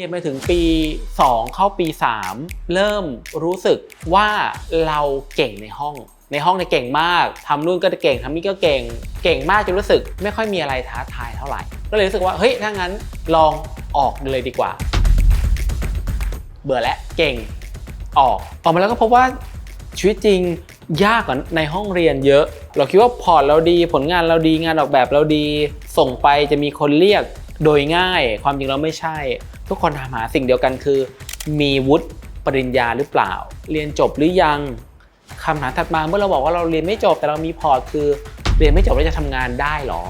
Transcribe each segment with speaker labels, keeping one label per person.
Speaker 1: รียนไปถึงปี 2 เข้าปี 3 เริ่มรู้สึกว่าเราเก่งในห้อง ในห้องเนี่ยเก่งมากทำนู่นก็เก่งทำนี่ก็เก่ง เก่งมากจนรู้สึก ไม่ค่อยมีอะไรท้าทายเท่าไหร่ ก็เลยรู้สึกว่าเฮ้ยถ้างั้นลองออกเลยดีกว่า เบื่อแล้วเก่งออก ออกมาแล้วก็พบว่าชีวิตจริงยากกว่าในห้องเรียนเยอะ เราคิดว่าพอร์ตเราดีผลงานเราดีงานออกแบบเราดี ส่งไปจะมีคนเรียก โดยง่ายความจริงเราไม่ใช่ ทุกคนถามหาสิ่งเดียวกันคือ มีวุฒิปริญญาหรือเปล่า เรียนจบหรือยังคำถามถัดมาเมื่อเราบอกว่าเราเรียนไม่จบแต่เรามีพอร์ตคือ เรียนไม่จบแล้วจะทำงานได้หรอ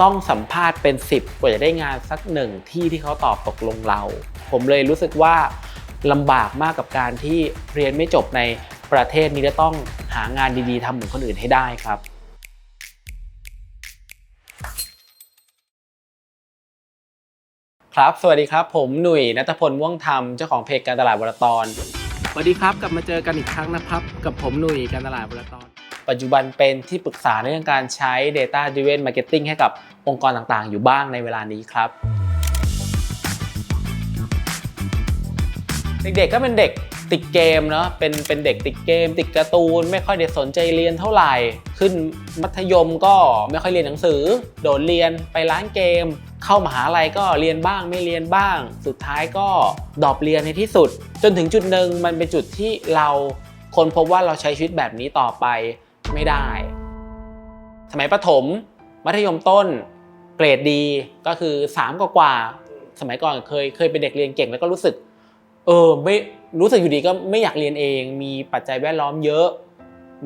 Speaker 1: ต้องสัมภาษณ์เป็น 10 กว่าจะได้งานสักหนึ่งที่ที่เขาตอบตกลงเรา ผมเลยรู้สึกว่าลำบากมากกับการที่เรียนไม่จบในประเทศนี้จะต้องหางานดีๆทำเหมือนคนอื่นให้ได้ครับ ครับ สวัสดีครับ ผมหนุ่ยนัทพลม่วงธรรม เจ้าของเพจการตลาดวรตอน สวัสดีครับ กลับมาเจอกันอีกครั้งนะครับ กับผมหนุ่ยการตลาดวรตอน ปัจจุบันเป็นที่ปรึกษาในเรื่องการใช้ Data Driven Marketing ให้กับองค์กรต่างๆ อยู่บ้างในเวลานี้ครับ เด็กๆก็เป็นเด็กติดเกมเนาะเป็นเป็นเด็กติดเกม ติดการ์ตูน ไม่ค่อยได้สนใจเรียนเท่าไหร่ ขึ้นมัธยมก็ไม่ค่อยเรียนหนังสือ โดดเรียนไปร้านเกม เข้ามหาลัยก็เรียนบ้างไม่เรียนบ้าง สุดท้ายก็ดรอปเรียนในที่สุด จนถึงจุดหนึ่งมันเป็นจุดที่เราคนพบว่าเราใช้ชีวิตแบบนี้ต่อไปไม่ได้ สมัยประถม มัธยมต้น เกรดดีก็คือ3กว่ากว่าสมัยก่อนเคยเคยเป็นเด็กเรียนเก่งแล้วก็รู้สึก เออไม่รู้สึกอยู่ดีก็ไม่อยากเรียนเอง มีปัจจัยแวดล้อมเยอะ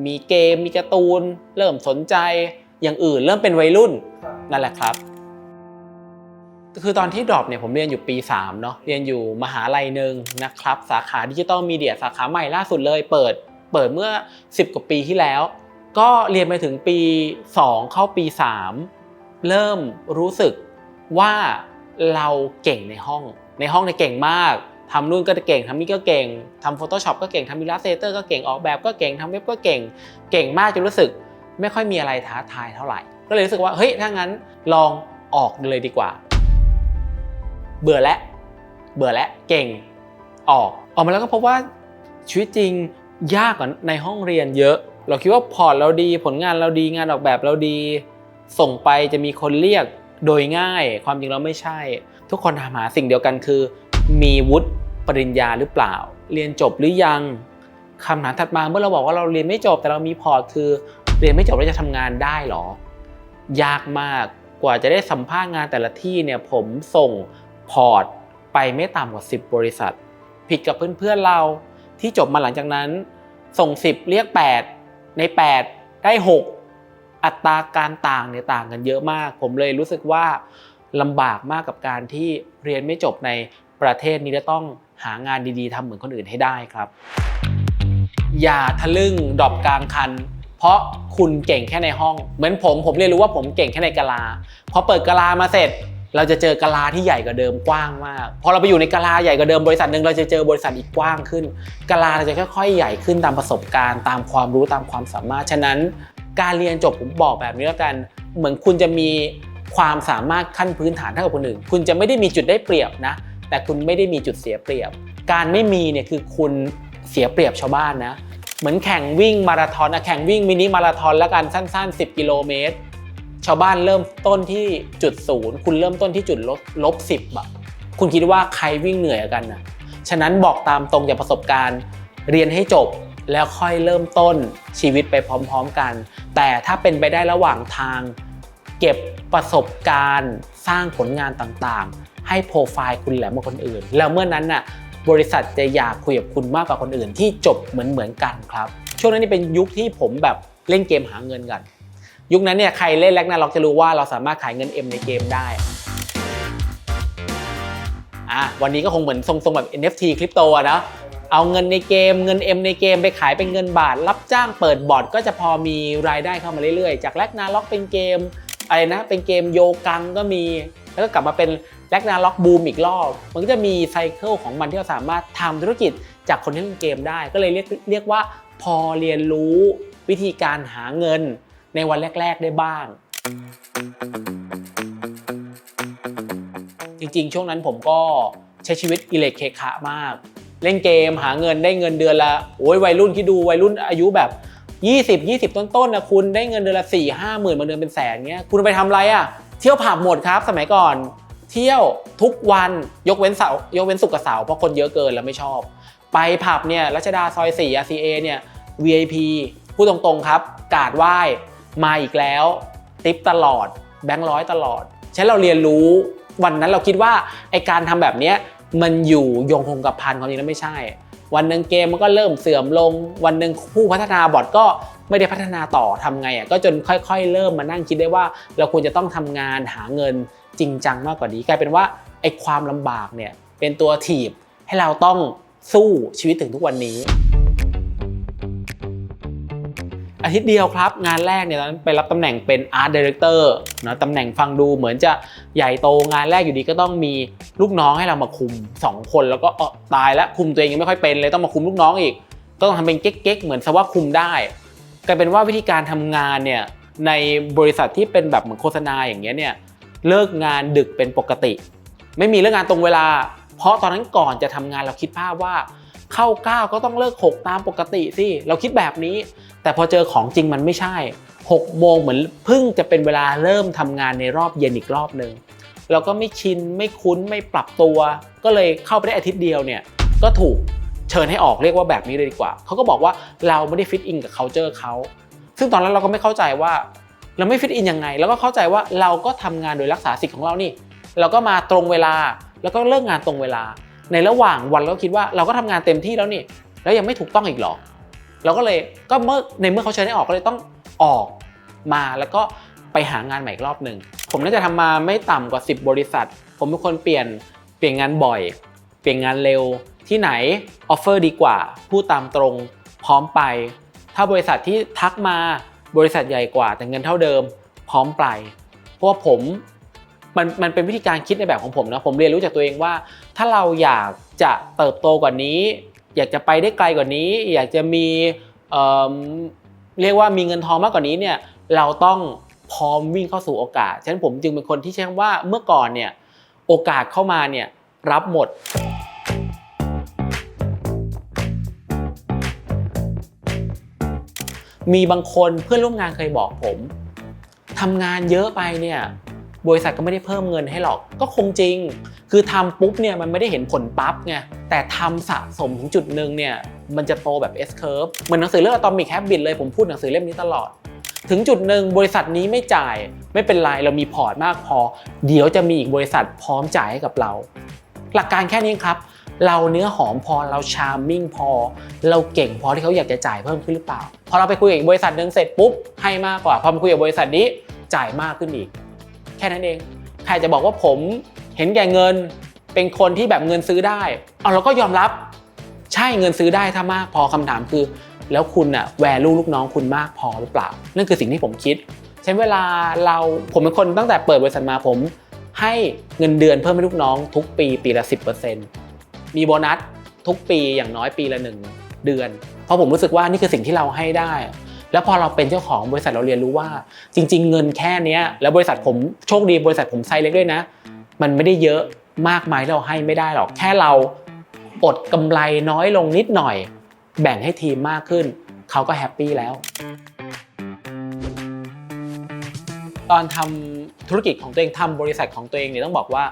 Speaker 1: มีเกมมีการ์ตูน เริ่มสนใจอย่างอื่น เริ่มเป็นวัยรุ่นนั่นแหละครับ คือตอนที่ดรอปเนี่ยผมเรียนอยู่ปี3เนาะเรียนอยู่มหาลัยหนึ่งนะครับ สาขาดิจิตอลมีเดียสาขาใหม่ล่าสุดเลยเปิดเปิดเมื่อ 10 กว่าปีที่แล้ว ก็เรียนไปถึงปี 2 เข้าปี 3 เริ่มรู้สึกว่าเราเก่งในห้อง ในห้องเนี่ยเก่งมากทำนู่นก็เก่งทำนี่ก็เก่งทำ Photoshop ก็เก่งทำ Illustrator ก็เก่งออกแบบก็เก่งทำเว็บก็เก่ง เก่งมากจนรู้สึก ไม่ค่อยมีอะไรท้าทายเท่าไหร่ ก็เลยรู้สึกว่าเฮ้ยถ้างั้นลองออกเลยดีกว่า เบื่อแล้วเบื่อแล้วเก่งออก ออกมาแล้วก็พบว่าชีวิตจริงยากกว่าในห้องเรียนเยอะ เราคิดว่าพอร์ตเราดีผลงานเราดีงานออกแบบเราดี ส่งไปจะมีคนเรียกโดยง่าย ความจริงเราไม่ใช่ ทุกคนถามหาสิ่งเดียวกันคือ มีวุฒิปริญญาหรือเปล่า เรียนจบหรือยังคำถามถัดมาเมื่อเราบอกว่าเราเรียนไม่จบแต่เรามีพอร์ตคือ เรียนไม่จบแล้วจะทำงานได้หรอ ยากมากกว่าจะได้สัมภาษณ์งานแต่ละที่เนี่ยผมส่ง พอร์ตไปไม่ต่ำกว่า 10 บริษัท ผิดกับเพื่อนๆเราที่จบมาหลังจากนั้น ส่ง 10 เรียก 8 ใน 8 ได้ 6 อัตราการต่างเนี่ยต่างกันเยอะมาก ผมเลยรู้สึกว่าลำบากมากกับการที่เรียนไม่จบในประเทศนี้จะต้องหางานดีๆทำเหมือนคนอื่นให้ได้ครับ อย่าทะลึ่งดรอปกลางคัน เพราะคุณเก่งแค่ในห้อง เหมือนผมผมเรียนรู้ว่าผมเก่งแค่ในกะลาพอเปิดกะลามาเสร็จ เราจะเจอกะลาที่ใหญ่กว่าเดิมกว้างมากพอเราไปอยู่ในกะลาใหญ่กว่าเดิมบริษัทหนึ่งเราจะเจอบริษัทอีกกว้างขึ้นกะลาเราจะค่อยๆ ใหญ่ขึ้นตามประสบการณ์ ตามความรู้ตามความสามารถฉะนั้น การเรียนจบผมบอกแบบนี้แล้วกัน เหมือนคุณจะมีความสามารถขั้นพื้นฐานเท่ากับคนอื่น คุณจะไม่ได้มีจุดได้เปรียบนะ แต่คุณไม่ได้มีจุดเสียเปรียบ การไม่มีเนี่ยคือคุณเสียเปรียบชาวบ้านนะ เหมือนแข่งวิ่งมาราธอนนะแข่งวิ่งมินิมาราธอนแล้วกันสั้น ๆ 10 กิโลเมตร ชาวบ้านเริ่มต้นที่จุดศูนย์คุณเริ่มต้นที่จุดลบลบสิบอะคุณคิดว่าใครวิ่งเหนื่อยกันนะฉะนั้นบอกตามตรงจากประสบการณ์ เรียนให้จบแล้วค่อยเริ่มต้นชีวิตไปพร้อม ๆกัน แต่ถ้าเป็นไปได้ระหว่างทาง เก็บประสบการณ์ สร้างผลงานต่างๆ ให้โปรไฟล์คุณแหลมกว่าคนอื่น แล้วเมื่อนั้นน่ะบริษัทจะอยากคุยกับคุณมากกว่าคนอื่นที่จบเหมือนเหมือนๆกันครับ ช่วงนั้นนี่เป็นยุคที่ผมแบบเล่นเกมหาเงินกัน ยุคนั้นเนี่ยใครเล่นแลกนาล็อกจะรู้ว่าเราสามารถขายเงิน M ในเกมได้อะวันนี้ก็คงเหมือนทรงๆแบบ NFT คริปโตอะนะเอาเงินในเกมเงิน M ในเกมไปขายเป็นเงินบาท รับจ้างเปิดบอร์ดก็จะพอมีรายได้เข้ามาเรื่อยๆ จากแลกนาล็อกเป็นเกมอะไรนะเป็นเกมโยกังก็มี แล้วก็กลับมาเป็นแลกนาล็อกบูมอีกรอบ มันก็จะมีไซเคิลของมันที่เราสามารถทำธุรกิจจากคนที่เล่นเกมได้ ก็เลยเรียกเรียกว่าพอเรียนรู้วิธีการหาเงิน ในวันแรก ๆ ได้บ้าง จริง ๆ ช่วงนั้นผมก็ใช้ชีวิตอิเล็กเคขะมาก เล่นเกมหาเงินได้เงินเดือนละโอ้ยวัยรุ่นที่ดูวัยรุ่นอายุแบบ 20 20 ต้นๆนะคุณได้เงินเดือนละ4 5หมื่นบางเดือนเป็นแสนเงี้ยคุณไปทำอะไรอะ่ะเที่ยวผับหมดครับ สมัยก่อน เที่ยวทุกวันยกเว้นเสาร์ยกเว้นศุกกับเสาร์เพราะคนเยอะเกินแล้วไม่ชอบ ไปผับเนี่ยรัชดาซอย4 RCA เนี่ย VIP พูดตรงๆครับ กาดไหว้ มาอีกแล้ว ติปตลอด แบงค์ร้อยตลอดฉะนั้นเราเรียนรู้วันนั้นเราคิดว่าไอการทำแบบเนี้ยมันอยู่ยงคงกับพันความจริงแล้วไม่ใช่ วันหนึ่งเกมมันก็เริ่มเสื่อมลง วันหนึ่งผู้พัฒนาบอร์ดก็ไม่ได้พัฒนาต่อทำไงอะก็จนค่อย ๆ เริ่มมานั่งคิดได้ว่า เราควรจะต้องทำงานหาเงินจริงจังมากกว่านี้กลายเป็นว่าไอความลำบากเนี่ยเป็นตัวถีบให้เราต้องสู้ชีวิตถึงทุกวันนี้ อาทิตย์เดียวครับ งานแรกเนี่ยตอนนั้นไปรับตำแหน่งเป็น Art Director นะตำแหน่งฟังดูเหมือนจะใหญ่โตงานแรกอยู่ดีก็ต้องมีลูกน้องให้เรามาคุม 2 คนแล้วก็เออตายแล้วคุมตัวเองยังไม่ค่อยเป็นเลยต้องมาคุมลูกน้องอีก ก็ต้องทำเป็นเก๊กๆเหมือนสว่าคุมได้กลายเป็นว่าวิธีการทำงานเนี่ยในบริษัทที่เป็นแบบเหมือนโฆษณาอย่างเงี้ยเนี่ยเลิกงานดึกเป็นปกติ ไม่มีเลิกงานตรงเวลา เพราะตอนนั้นก่อนจะทำงานเราคิดภาพว่า เข้าเก้าก็ต้องเลิกหกตามปกติสิเราคิดแบบนี้ แต่พอเจอของจริงมันไม่ใช่ 6 โมงเหมือนเพิ่งจะเป็นเวลาเริ่มทำงานในรอบเย็นอีกรอบหนึ่งเราก็ไม่ชินไม่คุ้นไม่ปรับตัว ก็เลยเข้าไปได้อาทิตย์เดียวเนี่ยก็ถูกเชิญให้ออกเรียกว่าแบบนี้เลยดีกว่า เขาก็บอกว่าเราไม่ได้ฟิตอินกับ culture เขา ซึ่งตอนนั้นเราก็ไม่เข้าใจว่า เราไม่ฟิตอินยังไง แล้วก็เข้าใจว่าเราก็ทำงานโดยรักษาสิทธิ์ของเรานี่ เราก็มาตรงเวลา แล้วก็เลิกงานตรงเวลา ในระหว่างวันเราก็คิดว่าเราก็ทำงานเต็มที่แล้วนี่ แล้วยังไม่ถูกต้องอีกหรอเราก็เลยก็เมื่อในเมื่อเขาเชิญให้ออกก็เลยต้องออกมาแล้วก็ไปหางานใหม่อีกรอบหนึ่งผมน่าจะทำมาไม่ต่ำกว่า 10 บริษัท ผมเป็นคนเปลี่ยนเปลี่ยนงานบ่อย เปลี่ยนงานเร็วที่ไหนออฟเฟอร์ดีกว่าพูดตามตรงพร้อมไป ถ้าบริษัทที่ทักมาบริษัทใหญ่กว่า แต่เงินเท่าเดิม พร้อมไป เพราะว่าผมมันมันเป็นวิธีการคิดในแบบของผมนะผมเรียนรู้จากตัวเองว่า ถ้าเราอยากจะเติบโตกว่านี้ อยากจะไปได้ไกลกว่านี้ อยากจะมีเเรียกว่ามีเงินทองมากกว่านี้เนี่ยเราต้องพร้อมวิ่งเข้าสู่โอกาสฉะนั้นผมจึงเป็นคนที่ใช้คำว่าเมื่อก่อนเนี่ยโอกาสเข้ามาเนี่ยรับหมดมีบางคนเพื่อนร่วมงานเคยบอกผมทำงานเยอะไปเนี่ยบริษัทก็ไม่ได้เพิ่มเงินให้หรอกก็คงจริง คือทำปุ๊บเนี่ยมันไม่ได้เห็นผลปั๊บไงแต่ทำสะสมถึงจุดหนึ่งเนี่ยมันจะโตแบบ S curve เหมือนหนังสือเรื่อง Atomic Habit เลยผมพูดหนังสือเล่มนี้ตลอด ถึงจุดหนึ่งบริษัทนี้ไม่จ่ายไม่เป็นไรเรามีพอร์ตมากพอ เดี๋ยวจะมีอีกบริษัทพร้อมจ่ายให้กับเรา หลักการแค่นี้ครับ เราเนื้อหอมพอเราชาร์มมิ่งพอ เราเก่งพอที่เขาอยากจะจ่ายเพิ่มขึ้นหรือเปล่าพอเราไปคุยกับบริษัทหนึ่งเสร็จปุ๊บให้มากกว่าพอมาคุยกับบริษัทนี้จ่ายมากขึ้นอีก แค่นั้นเองใครจะบอกว่าผม เห็นแก่เงินเป็นคนที่แบบเงินซื้อได้เอาเราก็ยอมรับ ใช่เงินซื้อได้ถ้ามากพอคำถามคือ แล้วคุณอะแวลูลูกน้องคุณมากพอหรือเปล่านั่นคือสิ่งที่ผมคิดใช้เวลาเราผมเป็นคนตั้งแต่เปิดบริษัทมาผม ให้เงินเดือนเพิ่มให้ลูกน้อง ทุกปีปีละ 10%มีโบนัสทุกปีอย่างน้อยปีละหนึ่งเดือน เพราะผมรู้สึกว่านี่คือสิ่งที่เราให้ได้ แล้วพอเราเป็นเจ้าของบริษัทเราเรียนรู้ว่า จริง ๆ เงินแค่เนี้ยแล้วบริษัทผมโชคดีบริษัทผมไซส์เล็กด้วยนะ มันไม่ได้เยอะมากมายเราให้ไม่ได้หรอก แค่เราอดกำไรน้อยลงนิดหน่อย แบ่งให้ทีมมากขึ้น เขาก็แฮปปี้แล้ว ตอนทำธุรกิจของตัวเองทำบริษัทของตัวเองเนี่ยต้องบอกว่า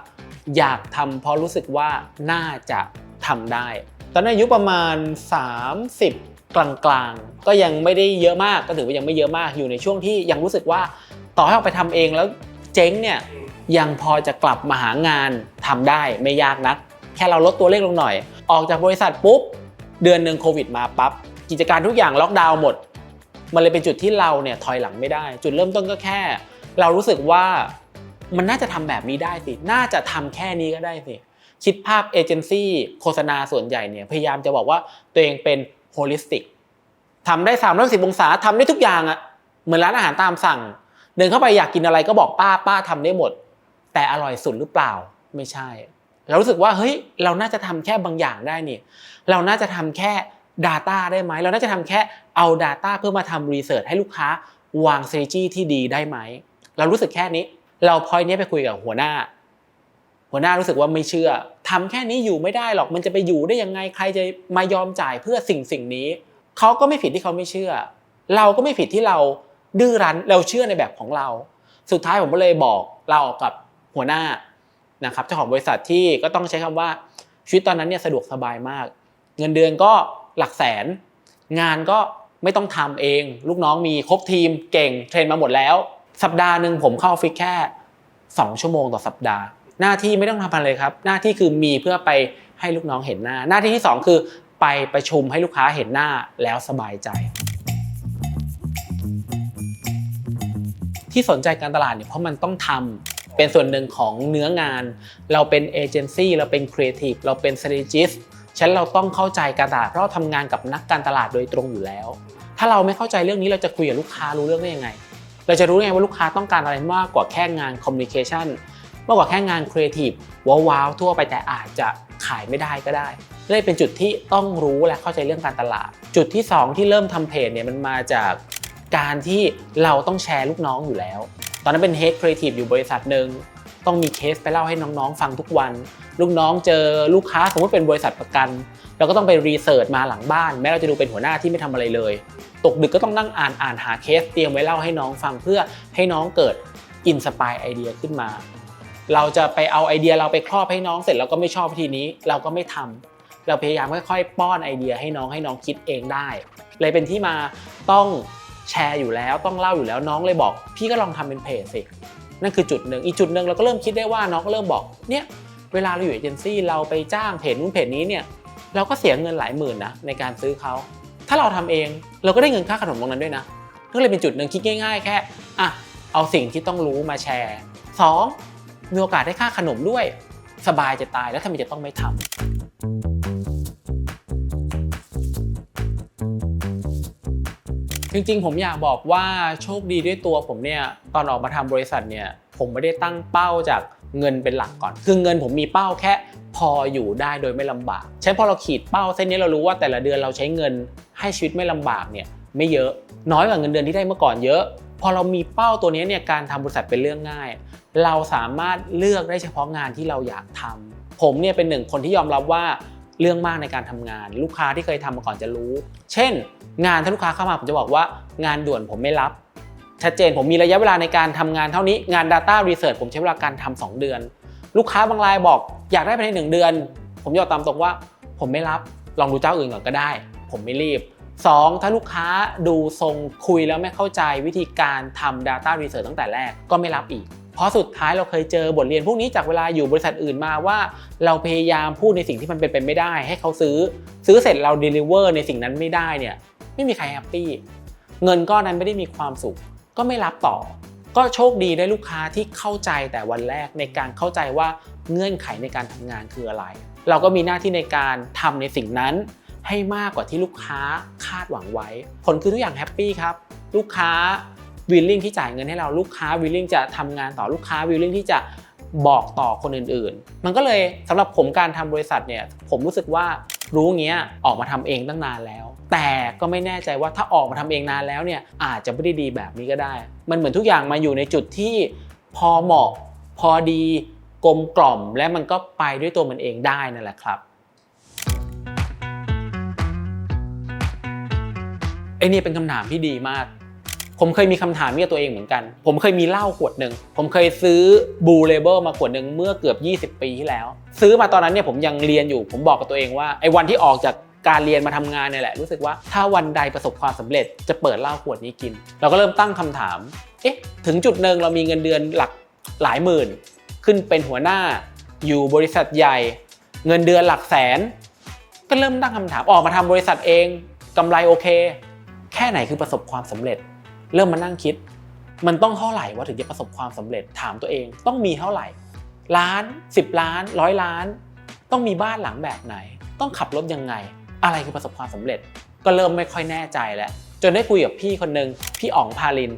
Speaker 1: อยากทำเพราะรู้สึกว่าน่าจะทำได้ ตอนนั้นอายุประมาณ 30 กลางๆ ก็ยังไม่ได้เยอะมากก็ถือว่ายังไม่เยอะมากอยู่ในช่วงที่ยังรู้สึกว่าต่อให้ออกไปทำเองแล้วเจ๊งเนี่ย ยังพอจะกลับมาหางานทำได้ไม่ยากนัก แค่เราลดตัวเลขลงหน่อย ออกจากบริษัทปุ๊บ เดือนหนึ่งโควิดมาปั๊บกิจการทุกอย่างล็อกดาวน์หมด มันเลยเป็นจุดที่เราเนี่ยถอยหลังไม่ได้ จุดเริ่มต้นก็แค่ เรารู้สึกว่ามันน่าจะทำแบบนี้ได้สิ น่าจะทำแค่นี้ก็ได้สิ คิดภาพเอเจนซี่โฆษณาส่วนใหญ่เนี่ยพยายามจะบอกว่าตัวเองเป็นโฮลิสติกทำได้3ามร้อยสิบองศาทำได้ทุกอย่างอะเหมือนร้านอาหารตามสั่ง เดินเข้าไปอยากกินอะไรก็บอกป้าป้าทำได้หมด แต่อร่อยสุดหรือเปล่าไม่ใช่ เรารู้สึกว่าเฮ้ยเราน่าจะทำแค่บางอย่างได้นี่ เราน่าจะทำแค่ Data ได้ไหมเราน่าจะทำแค่เอา Data เพื่อมาทำรีเสิร์ชให้ลูกค้าวาง strategy ที่ดีได้ไหมเรารู้สึกแค่นี้ เราพอยนี้ไปคุยกับหัวหน้า หัวหน้ารู้สึกว่าไม่เชื่อทำแค่นี้อยู่ไม่ได้หรอกมันจะไปอยู่ได้ยังไงใครจะมายอมจ่ายเพื่อสิ่งสิ่งนี้เขาก็ไม่ผิดที่เขาไม่เชื่อ เราก็ไม่ผิดที่เราดื้อรั้นเราเชื่อในแบบของเรา สุดท้ายผมก็เลยบอกเราออกกับ หัวหน้านะครับเจ้าของบริษัทที่ก็ต้องใช้คำว่าชีวิตตอนนั้นเนี่ยสะดวกสบายมาก เงินเดือนก็หลักแสน งานก็ไม่ต้องทำเอง ลูกน้องมีครบทีมเก่งเทรนมาหมดแล้ว สัปดาห์หนึ่งผมเข้าออฟฟิศแค่ 2 ชั่วโมงต่อสัปดาห์ หน้าที่ไม่ต้องทำอะไรเลยครับ หน้าที่คือมีเพื่อไปให้ลูกน้องเห็นหน้า หน้าที่ที่ 2 คือไปประชุมให้ลูกค้าเห็นหน้าแล้วสบายใจ ที่สนใจการตลาดเนี่ยเพราะมันต้องทำ เป็นส่วนหนึ่งของเนื้องาน เราเป็นเอเจนซี่เราเป็นครีเอทีฟเราเป็น strategist ฉะนันเราต้องเข้าใจการตลาดเพราะเราทำงานกับนักการตลาดโดยตรงอยู่แล้ว ถ้าเราไม่เข้าใจเรื่องนี้เราจะคุยกับลูกค้ารู้เรื่องได้ยังไง เราจะรู้ได้ไงว่าลูกค้าต้องการอะไรมากกว่าแค่งานคอมมิวนิเคชันมากกว่าแค่งานครีเอทีฟว้าวๆทั่วไปแต่อาจจะขายไม่ได้ก็ได้เลยเป็นจุดที่ต้องรู้และเข้าใจเรื่องการตลาด จุดที่ 2 ที่เริ่มทำเพจเนี่ยมันมาจากการที่เราต้องแชร์ลูกน้องอยู่แล้ว ตอนนั้นเป็นเฮดครีเอทีฟอยู่บริษัทหนึ่งต้องมีเคสไปเล่าให้น้องๆ ฟังทุกวัน ลูกน้องเจอลูกค้าสมมติเป็นบริษัทประกัน เราก็ต้องไปรีเสิร์ชมาหลังบ้าน แม้เราจะดูเป็นหัวหน้าที่ไม่ทำอะไรเลย ตกดึกก็ต้องนั่งอ่านอ่านหาเคสเตรียมไว้เล่าให้น้องฟังเพื่อให้น้องเกิดอินสปายไอเดียขึ้นมา เราจะไปเอาไอเดียเราไปครอบให้น้องเสร็จเราก็ไม่ชอบวิธีนี้เราก็ไม่ทำเราพยายามค่อยๆ ป้อนไอเดียให้น้องให้น้องคิดเองได้ เลยเป็นที่มาต้อง แชร์อยู่แล้วต้องเล่าอยู่แล้วน้องเลยบอก พี่ก็ลองทำเป็นเพจสินั่นคือจุดหนึ่งอีกจุดหนึ่งเราก็เริ่มคิดได้ว่าน้องก็เริ่มบอกเนี่ยเวลาเราอยู่เอเจนซี่เราไปจ้างเพจนู้นเพจนี้เนี่ยเราก็เสียเงินหลายหมื่นนะในการซื้อเขาถ้าเราทำเองเราก็ได้เงินค่าขนมตรงนั้นด้วยนะก็เลยเป็นจุดหนึ่งคิดง่าย ๆ แค่อะเอาสิ่งที่ต้องรู้มาแชร์ 2. มีโอกาสได้ค่าขนมด้วย สบายจะตายแล้วทำไมจะต้องไม่ทำ จริงๆ ผมอยากบอกว่าโชคดีด้วยตัวผมเนี่ยตอนออกมาทำบริษัทเนี่ยผมไม่ได้ตั้งเป้าจากเงินเป็นหลักก่อน คือเงินผมมีเป้าแค่พออยู่ได้โดยไม่ลำบาก ใช้พอเราขีดเป้าเส้นนี้เรารู้ว่าแต่ละเดือนเราใช้เงินให้ชีวิตไม่ลำบากเนี่ยไม่เยอะน้อยกว่าเงินเดือนที่ได้เมื่อก่อนเยอะ พอเรามีเป้าตัวนี้เนี่ยการทำบริษัทเป็นเรื่องง่าย เราสามารถเลือกได้เฉพาะงานที่เราอยากทำผมเนี่ยเป็นหนึ่งคนที่ยอมรับว่าเรื่องมากในการทำงาน ลูกค้าที่เคยทำมาก่อนจะรู้ เช่น งานถ้าลูกค้าเข้ามาผมจะบอกว่างานด่วนผมไม่รับ ชัดเจนผมมีระยะเวลาในการทำงานเท่านี้งาน Data Research ผมใช้เวลาการทำ2เดือน ลูกค้าบางรายบอก อยากได้ภายในหนึ่งเดือน ผมยอมตามตรงว่า ผมไม่รับลองดูเจ้าอื่นก่อนก็ได้ ผมไม่รีบ 2. ถ้าลูกค้าดูทรงคุยแล้วไม่เข้าใจวิธีการทำ Data Research ตั้งแต่แรกก็ไม่รับอีกเพราะสุดท้ายเราเคยเจอบทเรียนพวกนี้จากเวลาอยู่บริษัทอื่นมาว่า เราพยายามพูดในสิ่งที่มันเป็นไปไม่ได้ ให้เขาซื้อ ซื้อเสร็จเรา deliver ในสิ่งนั้นไม่ได้เนี่ย ไม่มีใครแฮปปี้เงินก้อนนั้นไม่ได้มีความสุข ก็ไม่รับต่อ ก็โชคดีได้ลูกค้าที่เข้าใจแต่วันแรกในการเข้าใจว่าเงื่อนไขในการทำงานคืออะไร เราก็มีหน้าที่ในการทำในสิ่งนั้น ให้มากกว่าที่ลูกค้าคาดหวังไว้ ผลคือทุกอย่างแฮปปี้ครับ ลูกค้าวิลลิ่งที่จ่ายเงินให้เราลูกค้าวิลลิ่งจะทำงานต่อลูกค้าวิลลิ่งที่จะบอกต่อคนอื่นๆ มันก็เลยสำหรับผมการทำบริษัทเนี่ยผมรู้สึกว่ารู้เงี้ยออกมาทำเองตั้งนานแล้ว แต่ก็ไม่แน่ใจว่าถ้าออกมาทำเองนานแล้วเนี่ยอาจจะไม่ได้ดีแบบนี้ก็ได้ มันเหมือนทุกอย่างมาอยู่ในจุดที่พอเหมาะ พอดีกลมกล่อมและมันก็ไปด้วยตัวมันเองได้นั่นแหละครับไอ้นี่เป็นคำถามที่ดีมาก ผมเคยมีคำถามนี้กับตัวเองเหมือนกัน ผมเคยมีเหล้าขวดหนึ่ง ผมเคยซื้อบูเลเบลมาขวดหนึ่งเมื่อเกือบ 20 ปีที่แล้ว ซื้อมาตอนนั้นเนี่ยผมยังเรียนอยู่ ผมบอกกับตัวเองว่าไอ้วันที่ออกจาก การเรียนมาทำงานเนี่ยแหละ รู้สึกว่าถ้าวันใดประสบความสำเร็จจะเปิดเหล้าขวดนี้กิน เราก็เริ่มตั้งคำถาม เอ๊ะ ถึงจุดหนึ่งเรามีเงินเดือนหลักหลายหมื่น ขึ้นเป็นหัวหน้า อยู่บริษัทใหญ่ เงินเดือนหลักแสน ก็เริ่มตั้งคำถามออกมาทำบริษัทเองกำไรโอเค แค่ไหนคือประสบความสำเร็จ เริ่มมานั่งคิด มันต้องเท่าไหร่ว่าถึงจะประสบความสำเร็จถามตัวเองต้องมีเท่าไหร่ ล้าน 10 ล้านร้อยล้าน ต้องมีบ้านหลังแบบไหน ต้องขับรถยังไง อะไรคือประสบความสำเร็จ ก็เริ่มไม่ค่อยแน่ใจแล้ว จนได้คุยกับพี่คนหนึ่งพี่อ๋องพาลิน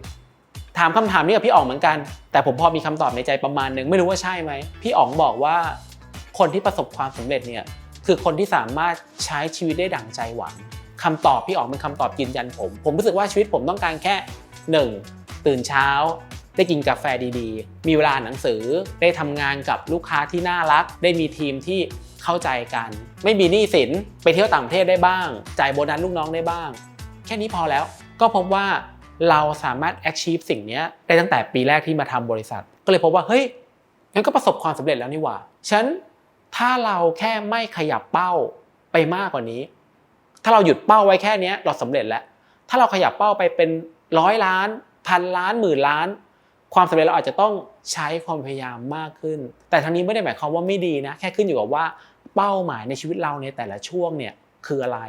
Speaker 1: ถามคำถามนี้กับพี่อ๋องเหมือนกัน แต่ผมพอมีคำตอบในใจประมาณหนึ่งไม่รู้ว่าใช่ไหมพี่อ๋องบอกว่า คนที่ประสบความสำเร็จเนี่ยคือคนที่สามารถใช้ชีวิตได้ดั่งใจหวังคำตอบพี่อ๋องเป็นคำตอบยืนยันผม ผมรู้สึกว่าชีวิตผมต้องการแค่ 1. ตื่นเช้า ได้กินกาแฟดีๆ มีเวลาหนังสือ ได้ทำงานกับลูกค้าที่น่ารัก ได้มีทีมที่ เข้าใจกัน ไม่มีหนี้สินไปเที่ยวต่างประเทศได้บ้าง จ่ายโบนัสลูกน้องได้บ้าง แค่นี้พอแล้วก็พบว่าเราสามารถ achieve สิ่งนี้ได้ตั้งแต่ปีแรกที่มาทำบริษัท ก็เลยพบว่าเฮ้ยงั้นก็ประสบความสำเร็จแล้วนี่หว่าฉันถ้าเราแค่ไม่ขยับเป้าไปมากกว่านี้ ถ้าเราหยุดเป้าไว้แค่นี้เราสำเร็จแล้ว ถ้าเราขยับเป้าไปเป็นร้อยล้านพันล้านหมื่นล้าน ความสำเร็จเราอาจจะต้องใช้ความพยายามมากขึ้น แต่ทั้งนี้ไม่ได้หมายความว่าไม่ดีนะ แค่ขึ้นอยู่กับว่าเป้าหมายในชีวิตเราในแต่ละช่วงเนี่ยคืออะไร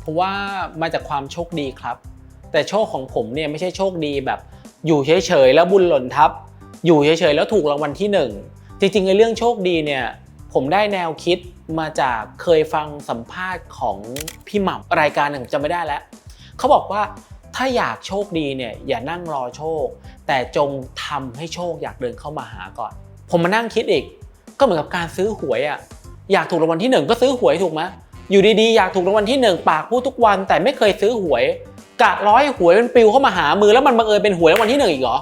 Speaker 1: เพราะว่ามาจากความโชคดีครับ แต่โชคของผมเนี่ยไม่ใช่โชคดีแบบ อยู่เฉยๆแล้วบุญหล่นทับ อยู่เฉยๆแล้วถูกรางวัลที่หนึ่งจริงๆในเรื่องโชคดีเนี่ย ผมได้แนวคิดมาจากเคยฟังสัมภาษณ์ของพี่หม่ำรายการหนึ่งผมจำไม่ได้แล้วเขาบอกว่าถ้าอยากโชคดีเนี่ยอย่านั่งรอโชค แต่จงทำให้โชคอยากเดินเข้ามาหาก่อน ผมมานั่งคิดอีก ก็เหมือนกับการซื้อหวยอะอยากถูกรางวัลที่หนึ่งก็ซื้อหวยถูกไหมอยู่ดีๆ อยากถูกรางวัลที่หนึ่งปากพูดทุกวัน แต่ไม่เคยซื้อหวยกะร้อยหวยมันปลิวเข้ามาหามือแล้วมันบังเอิญเป็นหวยรางวัลที่หนึ่งอีกเหรอ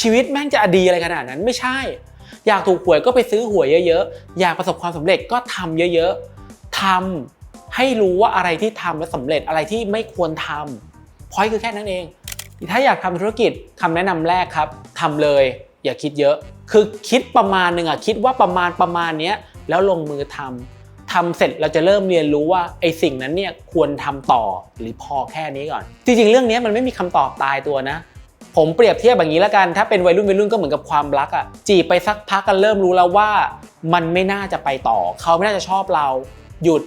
Speaker 1: ชีวิตแม่งจะอดีอะไรขนาดนั้นไม่ใช่ อยากถูกหวยก็ไปซื้อหวยเยอะๆ อยากประสบความสำเร็จก็ทำเยอะๆทำให้รู้ว่าอะไรที่ทำแล้วสำเร็จอะไรที่ไม่ควรทำพอยคือแค่นั้นเอง ถ้าอยากทำธุรกิจคำแนะนำแรกครับทำเลย อย่าคิดเยอะ คือคิดประมาณหนึ่งอะคิดว่าประมาณประมาณเนี้ยแล้วลงมือทำทำเสร็จเราจะเริ่มเรียนรู้ว่าไอ้สิ่งนั้นเนี่ยควรทำต่อหรือพอแค่นี้ก่อน จริงๆ เรื่องนี้มันไม่มีคำตอบตายตัวนะ ผมเปรียบเทียบอย่างนี้แล้วกัน ถ้าเป็นวัยรุ่นวัยรุ่นก็เหมือนกับความรักอะจีบไปสักพักกันเริ่มรู้แล้วว่า มันไม่น่าจะไปต่อ เขาไม่น่าจะชอบเรา หยุด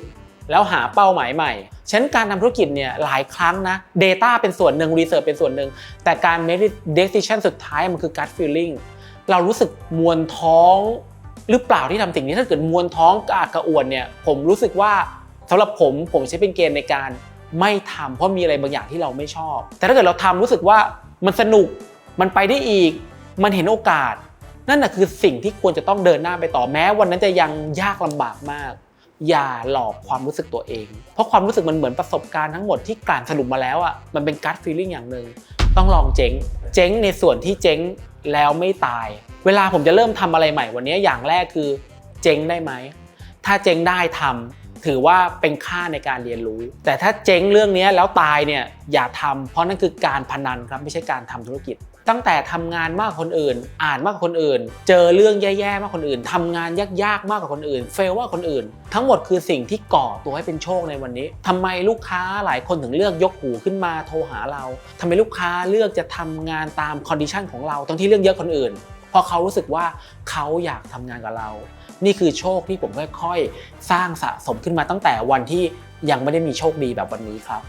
Speaker 1: แล้วหาเป้าหมายใหม่ ฉะนั้นการทำธุรกิจเนี่ยหลายครั้งนะ Data เป็นส่วนหนึ่ง Research เป็นส่วนหนึ่ง แต่การ make decision สุดท้ายมันคือ gut feeling เรารู้สึกมวนท้องหรือเปล่าที่ทำสิ่งนี้ถ้าเกิดมวนท้องกระอักกระอ่วนเนี่ยผมรู้สึกว่าสำหรับผมผมใช้เป็นเกณฑ์ในการไม่ทำเพราะมีอะไรบางอย่างที่เราไม่ชอบ แต่ถ้าเกิดเราทำรู้สึกว่า มันสนุกมันไปได้อีก มันเห็นโอกาส นั่นน่ะคือสิ่งที่ควรจะต้องเดินหน้าไปต่อแม้วันนั้นจะยังยากลำบากมาก อย่าหลอกความรู้สึกตัวเอง เพราะความรู้สึกมันเหมือนประสบการณ์ทั้งหมดที่กลั่นสรุปมาแล้วอะมันเป็นการ์ดฟีลลิ่งอย่างหนึ่งต้องลองเจ๊ง เจ๊งในส่วนที่เจ๊งแล้วไม่ตาย เวลาผมจะเริ่มทำอะไรใหม่วันนี้อย่างแรกคือ เจ๊งได้ไหมถ้าเจ๊งได้ทำ ถือว่าเป็นค่าในการเรียนรู้ แต่ถ้าเจ๊งเรื่องนี้แล้วตายเนี่ยอย่าทำเพราะนั่นคือการพนันครับไม่ใช่การทำธุรกิจ ตั้งแต่ทำงานมากกว่าคนอื่น อ่านมากกว่าคนอื่น เจอเรื่องแย่ๆมากกว่าคนอื่นทำงานยากๆมากกว่าคนอื่น เฟลว่าคนอื่น ทั้งหมดคือสิ่งที่ก่อตัวให้เป็นโชคในวันนี้ทำไมลูกค้าหลายคนถึงเลือกยกหูขึ้นมาโทรหาเราทำไมลูกค้าเลือกจะทำงานตามคอนดิชันของเราทั้งที่เรื่องเยอะคนอื่นเพราะเขารู้สึกว่าเขาอยากทำงานกับเรา นี่คือโชคที่ผมค่อยๆ สร้างสะสมขึ้นมาตั้งแต่วันที่ยังไม่ได้มีโชคดีแบบวันนี้ครับ